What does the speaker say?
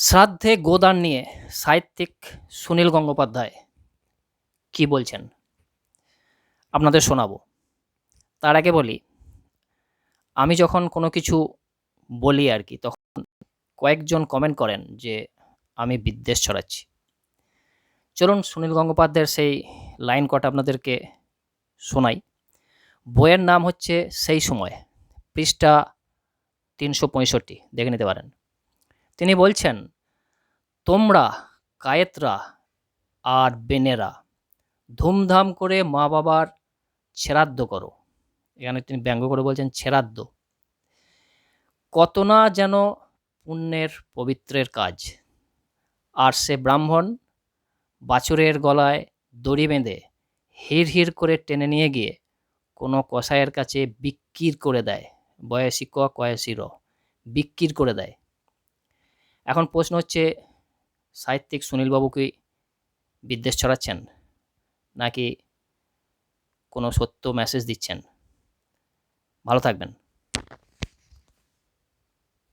শ্রাদ্ধে গোদান নিয়ে সাহিত্যিক সুনীল গঙ্গোপাধ্যায় কি বলছেন? আপনাদের শোনাবো। তার আগে বলি, আমি যখন কোনো কিছু বলি আর কি, তখন কয়েকজন কমেন্ট করেন যে আমি বিদ্বেষ ছড়াচ্ছি। চলুন সুনীল গঙ্গোপাধ্যায়ের সেই লাইন কটা আপনাদেরকে শোনাই। বইয়ের নাম হচ্ছে সেই সময়, পৃষ্ঠা তিনশো পঁয়ষট্টি, দেখে নিতে পারেন। তিনি বলছেন, তোমরা কায়েতরা আর বেনেরা, ধুমধাম করে মা বাবার ছেড়াদ্দ করো। এখানে তিনি ব্যঙ্গ করে বলছেন ছেড়াদ্দ কত না যেন পুণ্যের পবিত্রের কাজ। আর সে ব্রাহ্মণ বাছুরের গলায় দড়ি বেঁধে হির হির করে টেনে নিয়ে গিয়ে কোনো কসাইয়ের কাছে বিক্কির করে দেয়। বয়সী ক, কয়াসি র করে দেয়। এখন প্রশ্ন হচ্ছে, সাহিত্যিক সুনীলবাবু কি বিদ্বেষ ছড়াচ্ছেন নাকি কোনো সত্য মেসেজ দিচ্ছেন? ভালো থাকবেন।